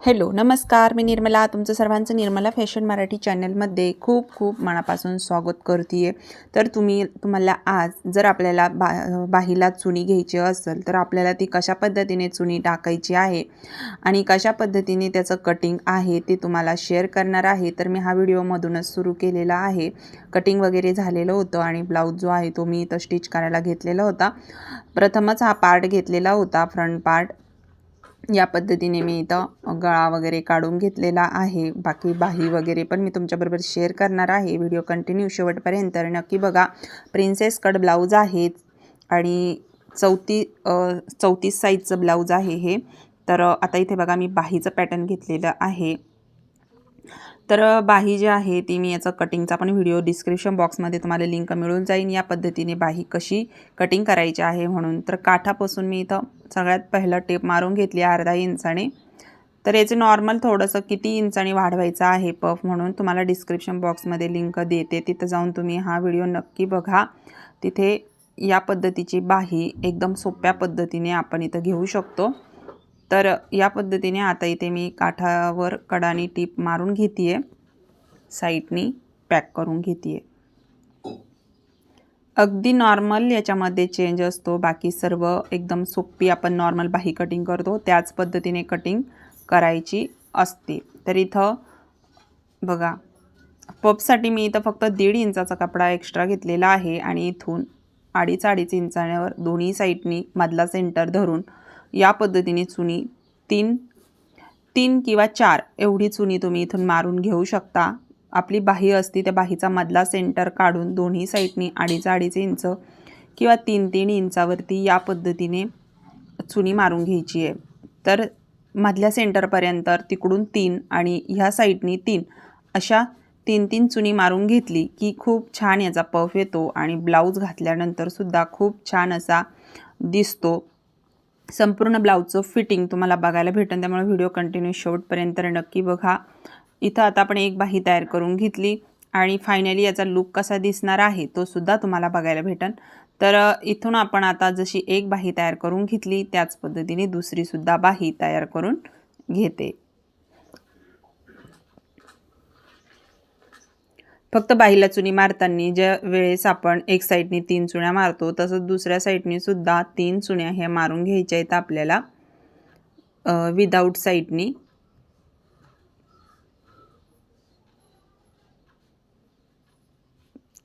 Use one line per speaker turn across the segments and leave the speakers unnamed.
Hello नमस्कार. मी निर्मला. तुमचं सर्वांचं निर्मला फॅशन मराठी चॅनलमध्ये खूप खूप मनापासून स्वागत करते आहे तर तुम्ही तुम्हाला आज जर आपल्याला बा बाहीला चुनी घ्यायची असेल तर आपल्याला ती कशा पद्धतीने चुनी टाकायची आहे आणि कशा पद्धतीने त्याचं कटिंग आहे ते तुम्हाला शेअर करणार आहे. तर मी हा व्हिडिओमधूनच सुरू केलेला आहे. कटिंग वगैरे झालेलं होतं आणि ब्लाऊज जो आहे तो मी इथं स्टिच करायला घेतलेला होता. प्रथमच हा पार्ट घेतलेला होता फ्रंट पार्ट या पद्धतीने मी इथं गळा वगैरे काढून घेतलेला आहे. बाकी बाही वगैरे पण मी तुमच्याबरोबर शेअर करणार आहे. व्हिडिओ कंटिन्यू शेवटपर्यंत. नक्की बघा प्रिन्सेस कट ब्लाऊज आहे आणि चौती चौतीस साईजचं ब्लाऊज आहे हे. तर आता इथे बघा मी बाहीचं पॅटर्न घेतलेलं आहे. तर बाही जी आहे ती मी याचा कटिंगचा पण व्हिडिओ डिस्क्रिप्शन बॉक्समध्ये तुम्हाला लिंक मिळून जाईन. या पद्धतीने बाही कशी कटिंग करायची आहे म्हणून. तर काठापासून मी इथं सगळ्यात पहिलं टेप मारून घेतली अर्धा इंचाने. तर याचे नॉर्मल थोडंसं किती इंचाने वाढवायचं आहे पफ म्हणून तुम्हाला डिस्क्रिप्शन बॉक्समध्ये लिंक देते. तिथं जाऊन तुम्ही हा व्हिडिओ नक्की बघा. तिथे या पद्धतीची बाही एकदम सोप्या पद्धतीने आपण इथं घेऊ शकतो. तर या पद्धतीने आता इथे मी काठावर कडानी टीप मारून घेते आहे साईडनी पॅक करून घेते आहे अगदी नॉर्मल याच्यामध्ये चेंज असतो. बाकी सर्व एकदम सोपी आपण नॉर्मल बाही कटिंग करतो. त्याच पद्धतीने कटिंग करायची असते. तर इथं बघा पपसाठी मी इथं फक्त दीड इंचाचा कपडा एक्स्ट्रा घेतलेला आहे आणि इथून अडीच अडीच इंचावर दोन्ही साईडनी मधला सेंटर धरून या पद्धतीने चुनी तीन तीन किंवा चार एवढी चुनी तुम्ही इथून मारून घेऊ शकता. आपली बाही असती त्या बाहीचा मधला सेंटर काढून दोन्ही साईडनी अडीच अडीच इंच किंवा तीन तीन इंचावरती या पद्धतीने चुनी मारून घ्यायची आहे. तर मधल्या सेंटरपर्यंत तिकडून तीन आणि ह्या साईडनी तीन अशा तीन तीन चुनी मारून घेतली की खूप छान याचा पफ येतो आणि ब्लाऊज घातल्यानंतरसुद्धा खूप छान असा दिसतो. संपूर्ण ब्लाऊजचं फिटिंग तुम्हाला बघायला भेटेल त्यामुळे व्हिडिओ कंटिन्यू शेवटपर्यंत नक्की बघा. इथं आता आपण एक बाही तयार करून घेतली. आणि फायनली याचा लुक कसा दिसणार आहे तो सुद्धा तुम्हाला बघायला भेटेल तर इथून आपण आता जशी एक बाही तयार करून घेतली त्याच पद्धतीने दुसरीसुद्धा बाही तयार करून घेते. फक्त बाहीला चुनी मारताना ज्या वेळेस आपण एक साईडनी तीन चुण्या मारतो तसंच दुसऱ्या साईडनी सुद्धा तीन चुण्या ह्या मारून घ्यायच्या आहेत आपल्याला विदाऊट साईडनी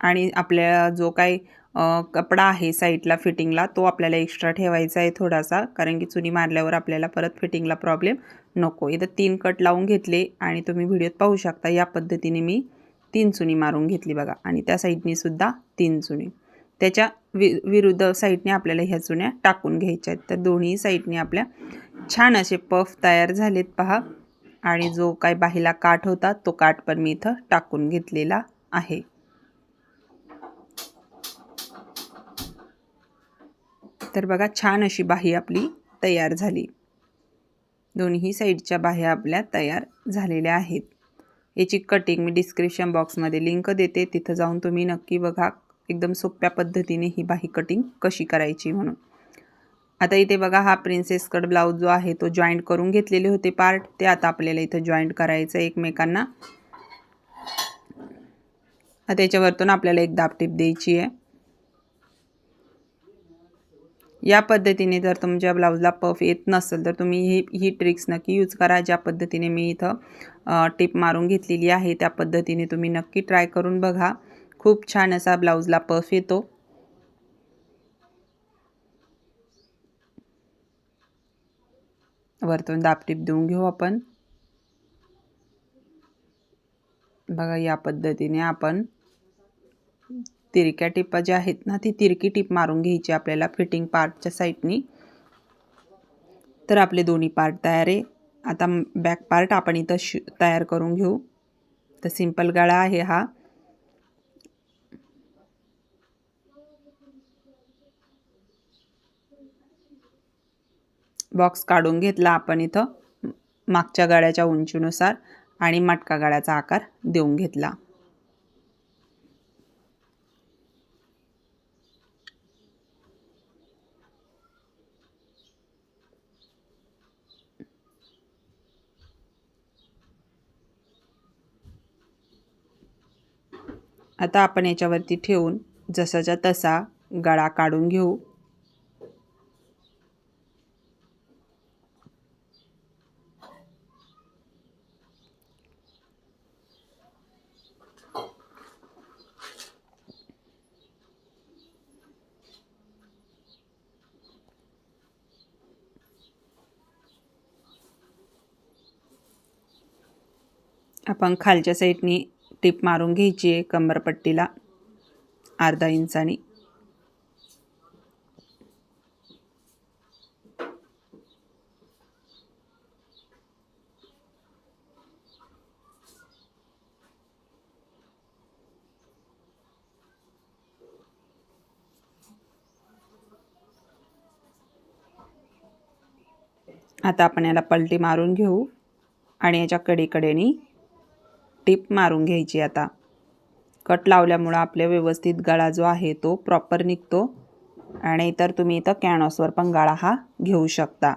आणि आपल्या जो काही कपडा आहे साईडला फिटिंगला तो आपल्याला एक्स्ट्रा ठेवायचा आहे थोडासा कारण की चुनी मारल्यावर आपल्याला परत फिटिंगला प्रॉब्लेम नको. इथं तीन कट लावून घेतले आणि तुम्ही व्हिडिओत पाहू शकता या पद्धतीने मी तीन चुनी मारून घेतली बघा. आणि त्या साईडनेसुद्धा तीन चुनी. त्याच्या वि विरुद्ध साईडने आपल्याला ह्या चुन्या टाकून घ्यायच्या आहेत. तर दोन्ही साईडने आपल्या छान असे पफ तयार झालेत पहा. आणि जो काय बाहीला काठ होता तो काठ पण मी इथं टाकून घेतलेला आहे. तर बघा छान अशी बाही आपली तयार झाली. दोन्ही साईडच्या बाह्या आपल्या तयार झालेल्या आहेत. याची कटिंग मी डिस्क्रिप्शन बॉक्समध्ये लिंक देते. तिथं जाऊन तुम्ही नक्की बघा एकदम सोप्या पद्धतीने ही बाही कटिंग कशी करायची म्हणून. आता इथे बघा हा प्रिन्सेस कट ब्लाऊज जो आहे तो जॉईंट करून घेतलेले होते पार्ट ते आता आपल्याला इथं जॉईंट करायचं एकमेकांना. आता याच्यावरतून आपल्याला एक दाब टिप द्यायची आहे. या पद्धतीने जर तुमच्या ब्लाऊजला पफ येत नसेल तर तुम्ही ही ही ट्रिक्स नक्की यूज करा. ज्या पद्धतीने मी इथं टिप मारून घेतलेली आहे. त्या पद्धतीने तुम्ही नक्की ट्राय करून बघा. खूप छान असा ब्लाऊजला पफ येतो. वरतून दापटीप देऊन घेऊ आपण. बघा या पद्धतीने आपण तिरक्या टिपा ज्या आहेत ना ती तिरकी टिप मारून घ्यायची आपल्याला फिटिंग पार्टच्या साईडनी. तर आपले दोन्ही पार्ट तयार आहे. आता बॅक पार्ट आपण इथं श तयार करून घेऊ. तर सिंपल गळा आहे हा. बॉक्स काढून घेतला आपण इथं. मागच्या गाड्याच्या उंचीनुसार आणि मटका गाड्याचा आकार देऊन घेतला. आता आपण याच्यावरती ठेवून जसाच्या तसा गळा काढून घेऊ. आपण खालच्या साईडनी टिप मारून घ्यायची आहे कंबरपट्टीला. अर्धा इंचानी. आता आपण याला पलटी मारून घेऊ आणि याच्या कडीकडेनी टीप मारून घ्यायची आता. कट लावल्यामुळं आपल्या व्यवस्थित गळा जो आहे तो प्रॉपर निघतो. आणि तर तुम्ही इथं कॅनॉसवर पण गळा हा घेऊ शकता.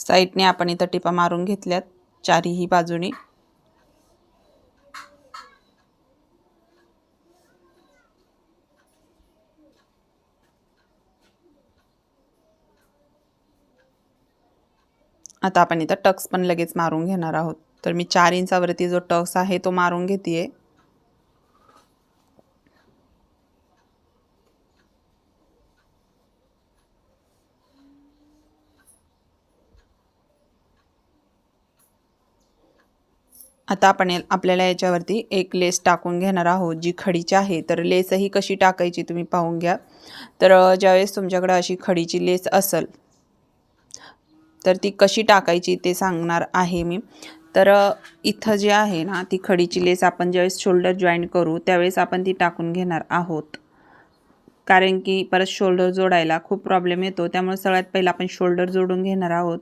साईडने आपण इथं टिपा मारून घेतल्यात. चारीही बाजूनी. आता आपण इथं टक्स पण लगेच मारून घेणार आहोत. तर मी चार इंचावरती जो टक्स आहे तो मारून घेते आता आपण आपल्याला याच्यावरती एक लेस टाकून घेणार आहोत जी खडीची आहे. तर लेसही कशी टाकायची तुम्ही पाहून घ्या. तर ज्यावेळेस तुमच्याकडे अशी खडीची लेस असेल तर ती कशी टाकायची ते सांगणार आहे मी. तर इथं जे आहे ना ती खडीची लेस आपण ज्यावेळेस शोल्डर जॉईन करू त्यावेळेस आपण ती टाकून घेणार आहोत. कारण की परत शोल्डर जोडायला खूप प्रॉब्लेम येतो त्यामुळे सगळ्यात पहिला आपण शोल्डर जोडून घेणार आहोत.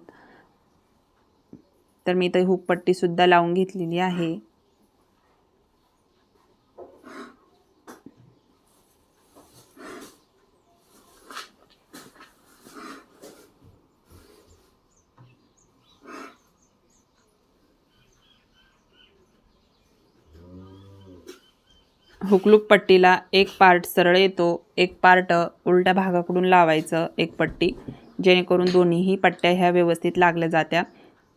तर मी इथे हुकपट्टीसुद्धा लावून घेतलेली आहे. हुकलूक पट्टीला एक पार्ट सरळ येतो एक पार्ट उलट्या भागाकडून लावायचं एक पट्टी जेणेकरून दोन्हीही पट्ट्या ह्या व्यवस्थित लागल्या जात्या.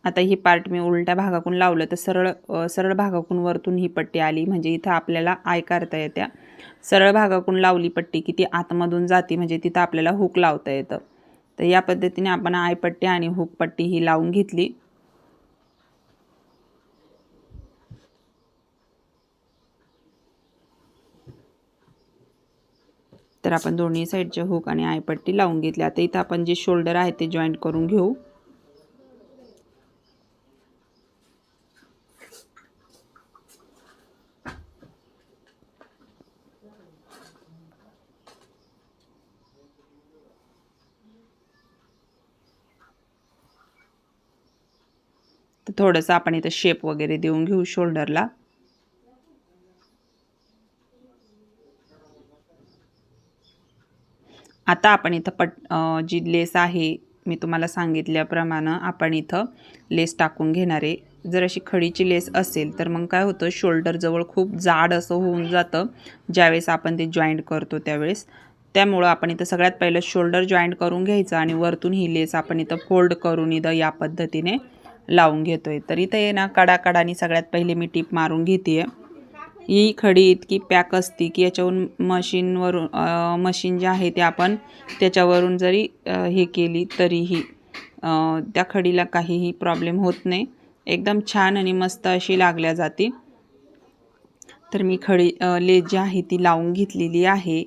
आता ही पार्ट मी उलट्या भागाकून लावलं तर सरळ सरळ भागाकून वरतून ही पट्टी आली. म्हणजे इथं आपल्याला आय करता येत्या. सरळ भागाकून लावली पट्टी की ती आतमधून जाते म्हणजे तिथं आपल्याला हुक लावता येतं. तर या पद्धतीने आपण आयपट्टी आणि हुक पट्टी ही लावून घेतली. तर आपण दोन्ही साईडचे हुक आणि आयपट्टी लावून घेतली. आता इथं आपण जे शोल्डर आहे ते जॉईंट करून घेऊ. तर थोडंसं आपण इथं शेप वगैरे देऊन घेऊ शोल्डरला आता आपण इथं पट जी लेस आहे मी तुम्हाला सांगितल्याप्रमाणे आपण इथं लेस टाकून घेणार आहे. जर अशी खडीची लेस असेल तर मग काय होतं? शोल्डरजवळ खूप जाड असं होऊन जातं. ज्यावेळेस आपण ते जॉईंट करतो त्यावेळेस. त्यामुळं आपण इथं सगळ्यात पहिलं शोल्डर जॉईंट करून घ्यायचं आणि वरतून ही लेस आपण इथं फोल्ड करून इथं या पद्धतीने लावून घेतो आहे तर इथे ना कडाकडानी सगळ्यात पहिले मी टीप मारून घेते आहे ही खडी इतकी पॅक असते की याच्यावरून मशीनवरून मशीन जे आहे ते आपण त्याच्यावरून जरी हे केली तरीही त्या खडीला काहीही प्रॉब्लेम होत नाही. एकदम छान आणि मस्त अशी लागल्या जाते. तर मी खडी लेस जी आहे ती लावून घेतलेली आहे.